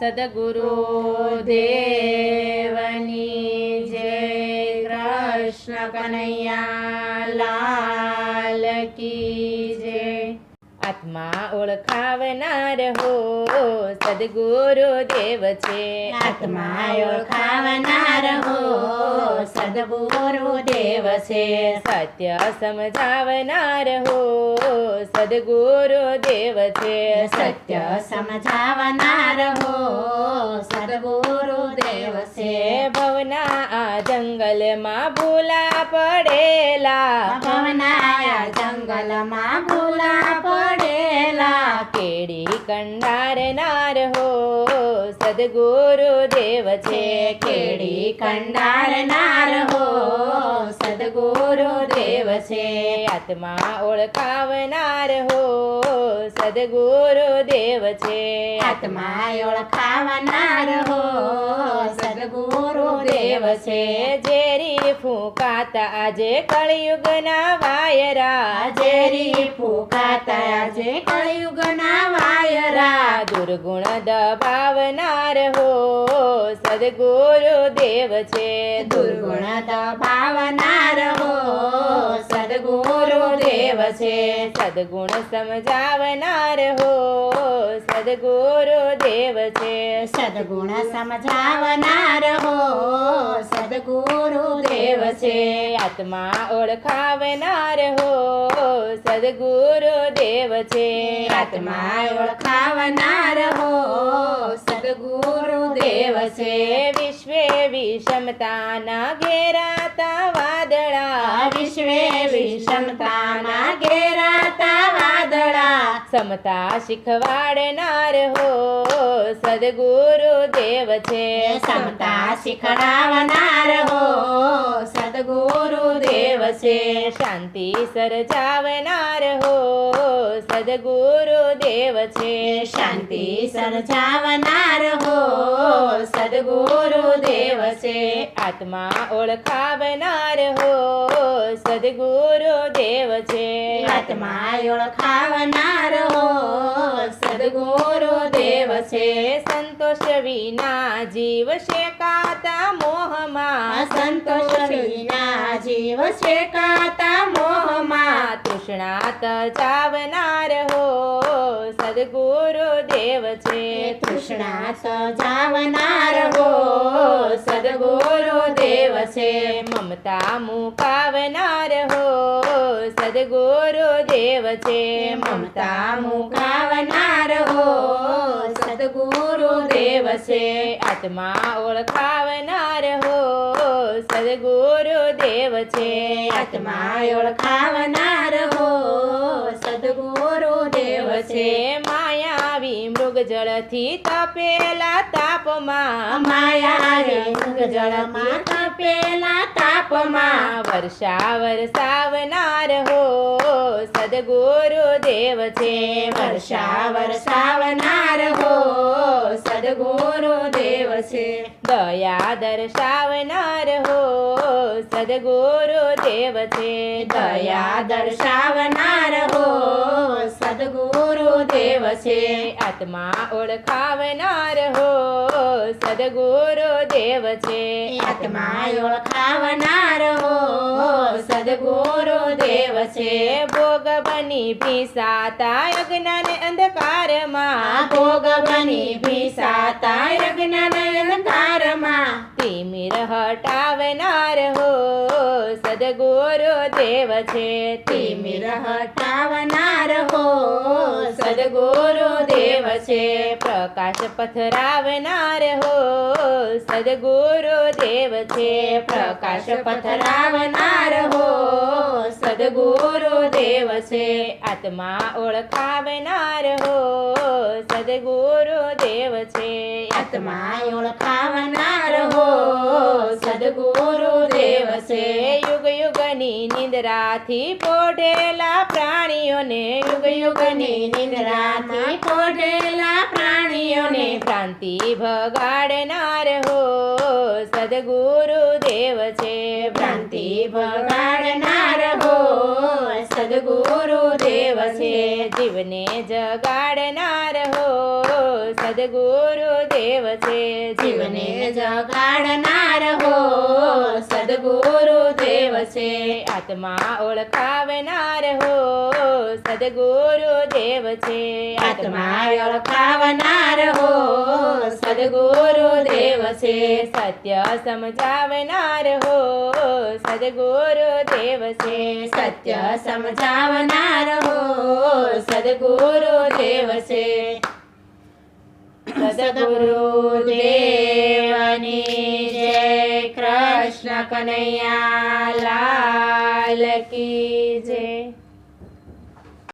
સદગુરુ દેવની જય કૃષ્ણ કનૈયા આત્મા ઓળખાવનાર હો સદગુરુ દેવ છે. આત્મા ઓળખાવનાર હો સદગુરુ દેવ છે. સત્ય સમજાવનાર હો સદગુરુ દેવ છે. સત્ય સમજાવનાર હો સદગુરુ દેવ છે. ભવના આ જંગલમાં ભૂલા પડેલા. ભવનાયા જંગલમાં ભૂલા પડેલા કેડી કંડારનાર હો સદગુરુ દેવ છે કેડી કંડારનાર હો સદગુરુ દેવ છે. આત્મા ઓળખાવનાર હો સદગુરુ દેવ છે. આત્મા ઓળખાવનાર હો સદગુરુ દેવ છે. ઝેરી ફૂંકાતા આજે કળિયુગના વાયરા. ઝેરી ફૂંકાતા આજે કળિયુગના વાયરા. દુર્ગુણ દબાવનાર હો સદગુરુ દેવ છે. દુર્ગુણ દબાવનાર હો સદગુરુ દેવ છે. સદગુણ સમજાવનાર હો, સદગુરુ દેવ છે. સદગુણ સમજાવનાર હો, સદગુરુ દેવ છે. આત્મા ઓળખાવનાર હો, સદગુરુ દેવ છે. આત્મા ઓળખાવનાર હો સદગુરુ દેવ છે વિશ્વે વિષમતાના ઘેરાતા વાદળા વિશ્વે વિષમતાના ઘેરાતા સમતા શીખવાડનાર હો સદગુરુ દેવ છે. સમતા શીખડાવનાર હો સદગુરુ દેવ છે. શાંતિ સર્જાવનાર હો સદગુરુ દેવ છે. શાંતિ સર્જાવનાર હો સદગુરુ દેવ છે. આત્મા ઓળખાવનાર હો સદગુરુ દેવ છે. આત્મા ઓળખાવનાર હો સદગુરુ દેવ છે સંતોષ વિના જીવ શેકાતા મોહમાં. સંતોષ વિના જીવ શેકાતા મોહમાં. તૃષ્ણાત જાવનાર હો સદગુરુ દેવ છે. તૃષ્ણાત જાવનાર હો સદગુરુ દેવ છે. મમતા મુકાવનાર હો સદગુરુ દેવ છે. મમતા મુકાવનાર હો સદગુરુ દેવ છે. આત્મા ઓળખાવનાર હો સદગુરુ દેવ છે. આત્મા ઓળખાવનાર હો સદગુરુ દેવ છે. માયાવી મૃગ જળથી તપેલા તાપમાં. માયા જળમાં તપેલા તાપમાં. વર્ષા વરસાવનાર હો સદગુરુ દેવ છે. વર્ષા વરસાવનાર હો, સદગુરુ દેવ છે. દયા દર્શાવનાર હો, સદગુરુ દેવ છે. દયા દર્શાવનાર હો, સદગુરુ દેવ છે. આત્મા ઓળખાવનાર હો, સદગુરુ દેવ છે. આત્મા ઓળખાવનાર હો, સદગુરુ દેવ છે. ભોગ બની ભીસાતા અજ્ઞાન અંધકારમાં ભોગ બની ભીસાતા યજ્ઞ અંધકારમાં તિમિર હટાવનાર હો સદગુરુ દેવ છે તિમિર હટાવનાર હો સદગુરુ દેવ છે પ્રકાશ પથરાવનાર હો સદગુરુ દેવ છે પ્રકાશ પથરાવનાર હો સદગુરુ દેવ છે આત્મા ઓળખાવનાર હો સદગુરુ દેવ છે. આત્મા ઓળખાવનાર હો સદગુરુ દેવ છે. યુગ યુગની નિંદ્રાથી પોઢેલા પ્રાણીઓને યુગ યુગની નિંદ્રાથી પોઢેલા પ્રાણીઓને ભ્રાંતિ ભગાડનાર હો સદગુરુ દેવ છે. ભ્રાંતિ ભગાડનાર હો સદગુરુ દેવ છે. જીવને જગાડનાર હો સદગુરુ દેવ છે, જીવને જગાડનાર હો સદગુરુદેવ છે. આત્મા ઓળખાવનાર હો સદગુરુદેવ છે. આત્મા ઓળખાવનાર હો સદગુરુદેવ છે. સત્ય સમજાવનાર હો સદગુરુદેવ છે. સત્ય સમજાવનાર હો સદગુરુદેવ છે. સદગુરુ દેવની જય કૃષ્ણ કનૈયા લાલ કી જય